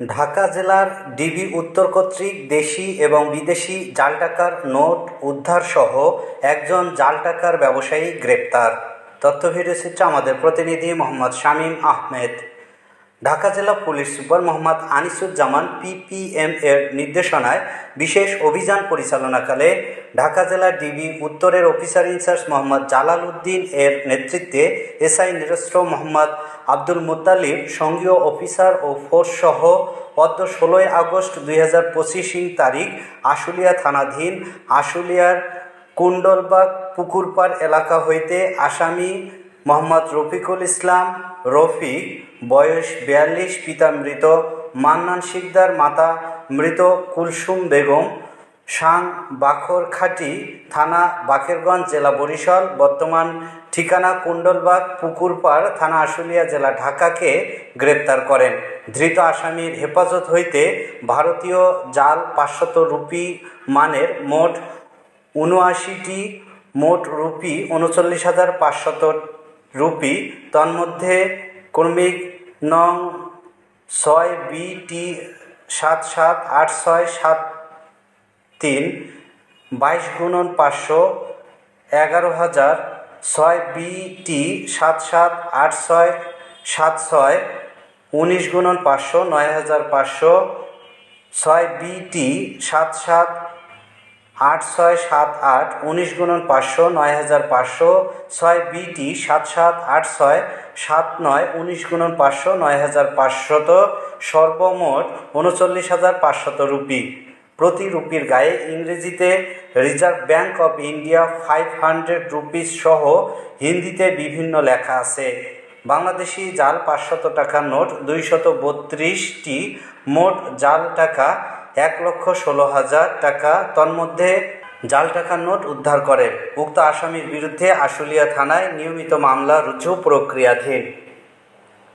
ঢাকা জেলার ডিবি উত্তর কর্তৃক দেশি এবং বিদেশি জাল টাকার নোট উদ্ধারসহ একজন জাল টাকার ব্যবসায়ী গ্রেপ্তার। তথ্য ভিডিও চিত্র আমাদের প্রতিনিধি মোহাম্মদ শামীম আহমেদ। ঢাকা জেলা police super Mohammad Anisuzzaman PPM এর নির্দেশনায় বিশেষ অভিযান পরিচালনাকালে ঢাকা জেলা ডিবি উত্তরের officer in charge Mohammad Jalal Uddin এর নেতৃত্বে এসআই নিরস্ত্র মোহাম্মদ আব্দুল মুত্তালিব, সঙ্গীয় অফিসার ও ফোর্স সহ গত ষোলোই আগস্ট দুই হাজার পঁচিশ তারিখ আশুলিয়া থানাধীন আশুলিয়ার কুণ্ডলবাগ পুকুরপাড় এলাকা হইতে আসামি মোহাম্মদ রফিকুল ইসলাম রফিক বয়স বিয়াল্লিশ, পিতা মৃত, মান্নান শিকদার মাতা মৃত, কুলসুম বেগম সাং বাখরখাটি থানা বাকেরগঞ্জ জেলা বরিশাল, বর্তমান ঠিকানা কুণ্ডলবাগ, পুকুরপাড়, থানা আশুলিয়া জেলা ঢাকাকে গ্রেপ্তার করেন। ধৃত আসামির হেফাজত হইতে ভারতীয় জাল পাঁচশত রুপি মানের মোট উনআশিটি মোট রুপি উনচল্লিশ হাজার পাঁচশত রুপি, তন্মধ্যে ক্রমিক নং ছয় বি টি সাত সাত আট ছয় সাত তিন, বাইশ গুণন পাঁচশো এগারো হাজার ছয় বি টি সাত সাত আট ছয় সাত ছয়, উনিশ গুণন পাঁচশো নয় হাজার পাঁচশো ছয় বি টি সাত সাত আট ছয় সাত আট উনিশ গুণন পাঁচশো, নয় হাজার পাঁচশো, ছয় বিটি সাত সাত আট ছয় সাত নয় উনিশ গুণন পাঁচশো, নয় হাজার পাঁচশত সর্বমোট উনচল্লিশ হাজার পাঁচশত রুপি। প্রতি রুপির গায়ে ইংরেজিতে Reserve Bank of India five hundred rupees সহ হিন্দিতে বিভিন্ন লেখা আছে। বাংলাদেশি জাল পাঁচশত টাকার নোট দুইশত বত্রিশটি, মোট জাল টাকা এক লক্ষ ষোলো হাজার টাকা। তন্মধ্যে জাল টাকার নোট উদ্ধার করেন। উক্ত আসামির বিরুদ্ধে আশুলিয়া থানায় নিয়মিত মামলা রুজু প্রক্রিয়াধীন।